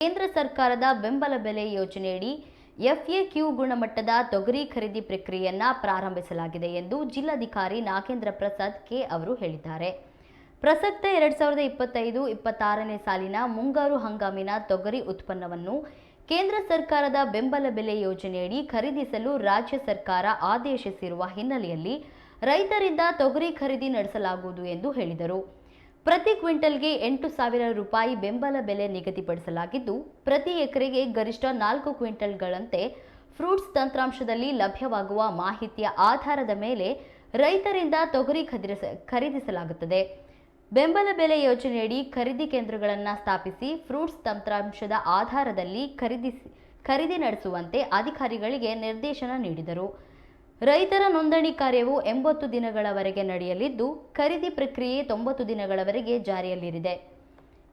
ಕೇಂದ್ರ ಸರ್ಕಾರದ ಬೆಂಬಲ ಬೆಲೆ ಯೋಜನೆಯಡಿ ಎಫ್ಎಕ್ಯೂ ಗುಣಮಟ್ಟದ ತೊಗರಿ ಖರೀದಿ ಪ್ರಕ್ರಿಯೆಯನ್ನ ಪ್ರಾರಂಭಿಸಲಾಗಿದೆ ಎಂದು ಜಿಲ್ಲಾಧಿಕಾರಿ ನಾಗೇಂದ್ರ ಪ್ರಸಾದ್ ಕೆ ಅವರು ಹೇಳಿದ್ದಾರೆ. ಪ್ರಸಕ್ತ ಎರಡ್ ಸಾವಿರದ ಇಪ್ಪತ್ತೈದು ಇಪ್ಪತ್ತಾರನೇ ಸಾಲಿನ ಮುಂಗಾರು ಹಂಗಾಮಿನ ತೊಗರಿ ಉತ್ಪನ್ನವನ್ನು ಕೇಂದ್ರ ಸರ್ಕಾರದ ಬೆಂಬಲ ಬೆಲೆ ಯೋಜನೆಯಡಿ ಖರೀದಿಸಲು ರಾಜ್ಯ ಸರ್ಕಾರ ಆದೇಶಿಸಿರುವ ಹಿನ್ನೆಲೆಯಲ್ಲಿ ರೈತರಿಂದ ತೊಗರಿ ಖರೀದಿ ನಡೆಸಲಾಗುವುದು ಎಂದು ಹೇಳಿದರು. ಪ್ರತಿ ಕ್ವಿಂಟಲ್ಗೆ ಎಂಟು ಸಾವಿರ ರೂಪಾಯಿ ಬೆಂಬಲ ಬೆಲೆ ನಿಗದಿಪಡಿಸಲಾಗಿದ್ದು, ಪ್ರತಿ ಎಕರೆಗೆ ಗರಿಷ್ಠ ನಾಲ್ಕು ಕ್ವಿಂಟಲ್ಗಳಂತೆ ಫ್ರೂಟ್ಸ್ ತಂತ್ರಾಂಶದಲ್ಲಿ ಲಭ್ಯವಾಗುವ ಮಾಹಿತಿಯ ಆಧಾರದ ಮೇಲೆ ರೈತರಿಂದ ತೊಗರಿ ಖರೀದಿಸ, ಖರೀದಿಸಲಾಗುತ್ತದೆ. ಬೆಂಬಲ ಬೆಲೆ ಯೋಜನೆಯಡಿ ಖರೀದಿ ಕೇಂದ್ರಗಳನ್ನು ಸ್ಥಾಪಿಸಿ ಫ್ರೂಟ್ಸ್ ತಂತ್ರಾಂಶದ ಆಧಾರದಲ್ಲಿ ಖರೀದಿಸಿ, ಖರೀದಿ ನಡೆಸುವಂತೆ ಅಧಿಕಾರಿಗಳಿಗೆ ನಿರ್ದೇಶನ ನೀಡಿದರು. ರೈತರ ನೋಂದಣಿ ಕಾರ್ಯವು ಎಂಬತ್ತು ದಿನಗಳವರೆಗೆ ನಡೆಯಲಿದ್ದು, ಖರೀದಿ ಪ್ರಕ್ರಿಯೆ ತೊಂಬತ್ತು ದಿನಗಳವರೆಗೆ ಜಾರಿಯಲ್ಲಿರಿದೆ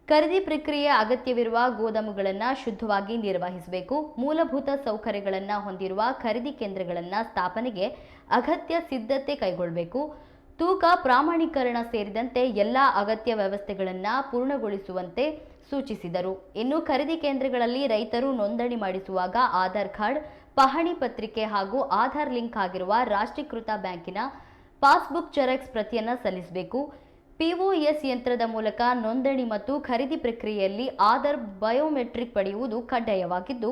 ಖರೀದಿ ಪ್ರಕ್ರಿಯೆ ಅಗತ್ಯವಿರುವ ಗೋದಾಮುಗಳನ್ನು ಶುದ್ಧವಾಗಿ ನಿರ್ವಹಿಸಬೇಕು. ಮೂಲಭೂತ ಸೌಕರ್ಯಗಳನ್ನು ಹೊಂದಿರುವ ಖರೀದಿ ಕೇಂದ್ರಗಳನ್ನು ಸ್ಥಾಪನೆಗೆ ಅಗತ್ಯ ಸಿದ್ಧತೆ ಕೈಗೊಳ್ಳಬೇಕು. ತೂಕ, ಪ್ರಾಮಾಣೀಕರಣ ಸೇರಿದಂತೆ ಎಲ್ಲ ಅಗತ್ಯ ವ್ಯವಸ್ಥೆಗಳನ್ನು ಪೂರ್ಣಗೊಳಿಸುವಂತೆ ಸೂಚಿಸಿದರು. ಇನ್ನು ಖರೀದಿ ಕೇಂದ್ರಗಳಲ್ಲಿ ರೈತರು ನೋಂದಣಿ ಮಾಡಿಸುವಾಗ ಆಧಾರ್ ಕಾರ್ಡ್, ಪಹಣಿ ಪತ್ರಿಕೆ ಹಾಗೂ ಆಧಾರ್ ಲಿಂಕ್ ಆಗಿರುವ ರಾಷ್ಟ್ರೀಕೃತ ಬ್ಯಾಂಕಿನ ಪಾಸ್ಬುಕ್ ಜೆರಾಕ್ಸ್ ಪ್ರತಿಯನ್ನು ಸಲ್ಲಿಸಬೇಕು. ಪಿಒಎಸ್ ಯಂತ್ರದ ಮೂಲಕ ನೋಂದಣಿ ಮತ್ತು ಖರೀದಿ ಪ್ರಕ್ರಿಯೆಯಲ್ಲಿ ಆಧಾರ್ ಬಯೋಮೆಟ್ರಿಕ್ ಪಡೆಯುವುದು ಕಡ್ಡಾಯವಾಗಿದ್ದು,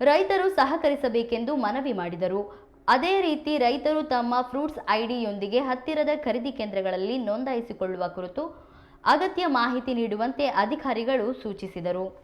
ರೈತರು ಸಹಕರಿಸಬೇಕೆಂದು ಮನವಿ ಮಾಡಿದರು. ಅದೇ ರೀತಿ ರೈತರು ತಮ್ಮ ಫ್ರೂಟ್ಸ್ ಐಡಿಯೊಂದಿಗೆ ಹತ್ತಿರದ ಖರೀದಿ ಕೇಂದ್ರಗಳಲ್ಲಿ ನೋಂದಾಯಿಸಿಕೊಳ್ಳುವ ಕುರಿತು ಅಗತ್ಯ ಮಾಹಿತಿ ನೀಡುವಂತೆ ಅಧಿಕಾರಿಗಳು ಸೂಚಿಸಿದರು.